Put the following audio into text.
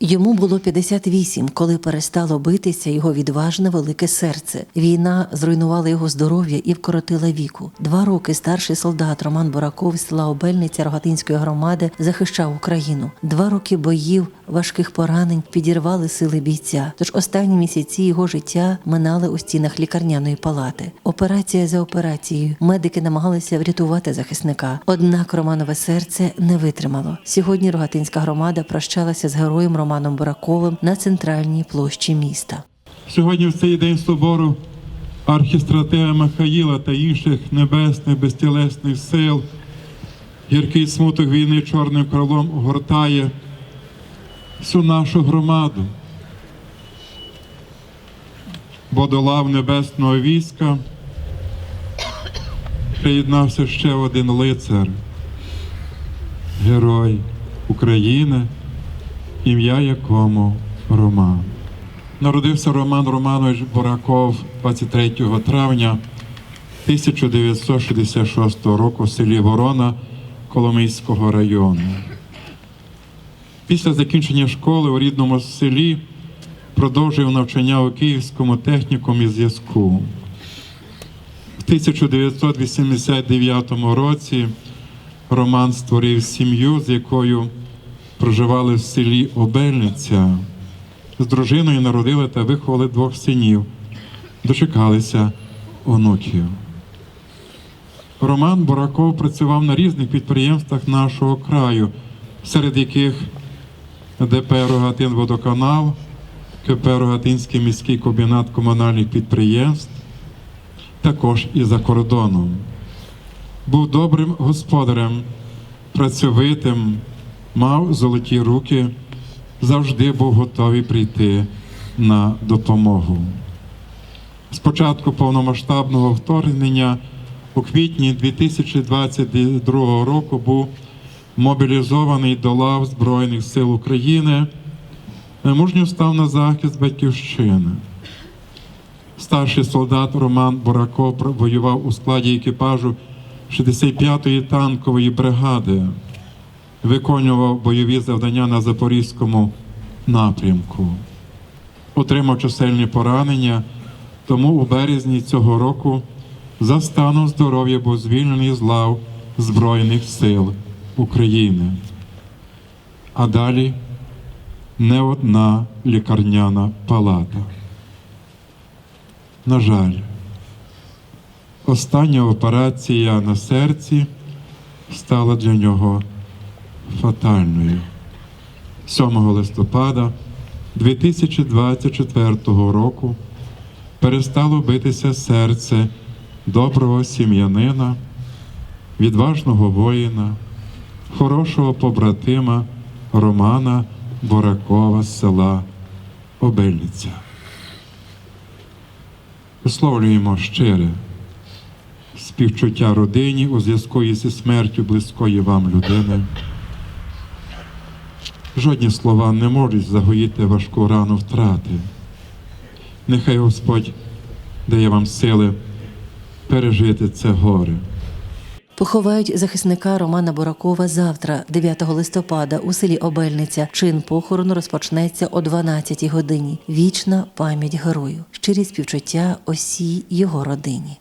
Йому було 58, коли перестало битися його відважне велике серце. Війна зруйнувала його здоров'я і вкоротила віку. Два роки старший солдат Роман Бураков з села Обельниця Рогатинської громади захищав Україну. Два роки боїв, важких поранень підірвали сили бійця. Тож останні місяці його життя минали у стінах лікарняної палати. Операція за операцією. Медики намагалися врятувати захисника. Однак Романове серце не витримало. Сьогодні Рогатинська громада прощалася з героєм Романом Бураковим на центральній площі міста. Сьогодні в цей день собору архістратега Михаїла та інших небесних безтілесних сил гіркий смуток війни чорним крилом огортає всю нашу громаду. Бо до лав небесного війська приєднався ще один лицар, герой України, ім'я якому Роман. Народився Роман Романович Бураков 23 травня 1966 року в селі Ворона Коломийського району. Після закінчення школи у рідному селі продовжив навчання у Київському технікумі зв'язку. В 1989 році Роман створив сім'ю, з якою проживали в селі Обельниця. З дружиною народили та виховали двох синів, дочекалися онуків. Роман Бураков працював на різних підприємствах нашого краю, серед яких ДП Рогатин Водоканал, КП Рогатинський міський комбінат комунальних підприємств, також і за кордоном. Був добрим господарем, працьовитим, мав золоті руки, завжди був готовий прийти на допомогу. З початку повномасштабного вторгнення у квітні 2022 року був мобілізований до лав Збройних сил України, мужньо став на захист батьківщини. Старший солдат Роман Бураков воював у складі екіпажу 65-ї танкової бригади, виконував бойові завдання на Запорізькому напрямку, отримав чисельні поранення, тому у березні цього року за станом здоров'я був звільнений з лав Збройних сил України. А далі не одна лікарняна палата. На жаль, остання операція на серці стала для нього фатальною. 7 листопада 2024 року перестало битися серце доброго сім'янина, відважного воїна, хорошого побратима Романа Боракова з села Обельниця. Висловлюємо щире співчуття родині у зв'язку із смертю близької вам людини. Жодні слова не можуть загоїти важку рану втрати. Нехай Господь дає вам сили пережити це горе. Поховають захисника Романа Буракова завтра, 9 листопада, у селі Обельниця. Чин похорону розпочнеться о 12 годині. Вічна пам'ять герою, щирі співчуття осій його родині.